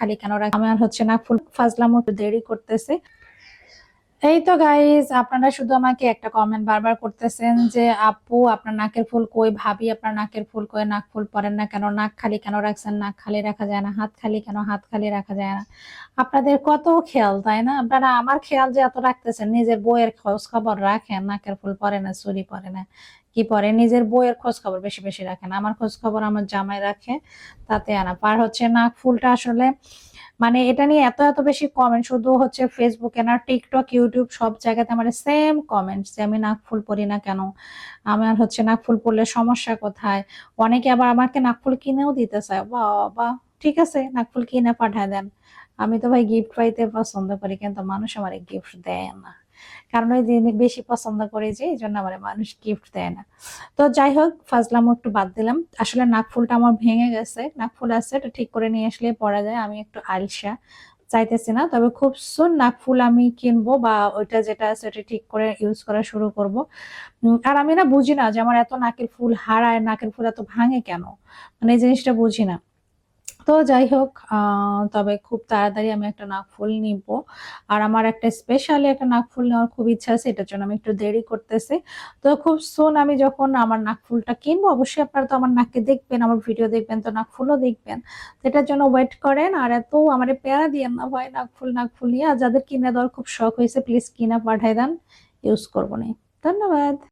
খালি কেন আমার হচ্ছে নাক ফুল ফাজলামো দেরি করতেছে। এই তো গাইজ আপনারা শুধু আমাকে একটা কমেন্ট বারবার করতেছেন যে, আপু, আপনার নাকের ফুল কই? ভাবি, আপনার নাকের ফুল কই? নাক ফুল পরেন না কেন? নাক খালি কেন রাখছেন? নাক খালি রাখা যায় না। হাত খালি কেন? হাত খালি রাখা যায় না। আপনাদের কত খেয়াল, তাই না? আপনারা আমার খেয়াল যে এত রাখতেছেন, নিজের বইয়ের খোঁজ খবর রাখেন, নাকের ফুল পরে না চুরি পরে না। কি পরে? নিজের বইয়ের খোঁজ খবর বেশি বেশি রাখেন আমার খোঁজ খবর আমার জামাই রাখে, তাতে আনা। পার হচ্ছে নাক ফুলটা আসলে মানে এটা নিয়ে এত এত বেশি কমেন্ট শুধু হচ্ছে ফেসবুকে না টিকটক ইউটিউব সব জায়গাতে আমার সেম কমেন্ট যে আমি নাক ফুল পরি না কেন? আমার হচ্ছে নাক ফুল পরলে সমস্যা কোথায়? অনেকে আবার আমাকে নাক ফুল কিনেও দিতে চায়। বাবা, ঠিক আছে, নাক ফুল কিনে পাঠায় দেন। আমি তো ভাই গিফট পাইতে পছন্দ করি, কিন্তু মানুষ আমার গিফট দেয় না। কারণ ওই যে বেশি পছন্দ করি যে, এই জন্য আমার মানুষ গিফট দেয় না। তো যাই হোক, ফাজলামো একটু বাদ দিলাম। আসলে নাক ফুলটা আমার ভেঙে গেছে। নাক ফুল আছে, এটা ঠিক করে নিয়ে আসলে পরা যায়। আমি একটু আলসা, চাইতেছি না। তবে খুব সুন নাক ফুল আমি কিনবো বা ওইটা যেটা আছে ওটা ঠিক করে ইউজ করা শুরু করব। আর আমি না বুঝি না যে আমার এত নাকের ফুল হারায়, নাকের ফুল এত ভাঙে কেন? মানে এই জিনিসটা বুঝি না। তো যাই হোক তবে খুব তাড়াতাড়ি আমি একটা নাক ফুল নিব। আর আমার একটা স্পেশালি একটা নাক ফুল নেওয়ার খুব ইচ্ছা আছে, এটার জন্য আমি একটু দেরি করতেছি। তো খুব সুন আমি যখন আমার নাক ফুলটা কিনবো, অবশ্যই আপনারা তো আমার নাককে দেখবেন, আমার ভিডিও দেখবেন, তো নাক ফুলও দেখবেন। তো এটার জন্য ওয়েট করেন, আর এত আমার প্যারা দিয়েন না ভাই নাক ফুল নাক ফুল নিয়ে। আর যাদের কিনে দেওয়ার খুব শখ হয়েছে প্লিজ কিনা পাঠাই দেন ইউজ করব না। ধন্যবাদ।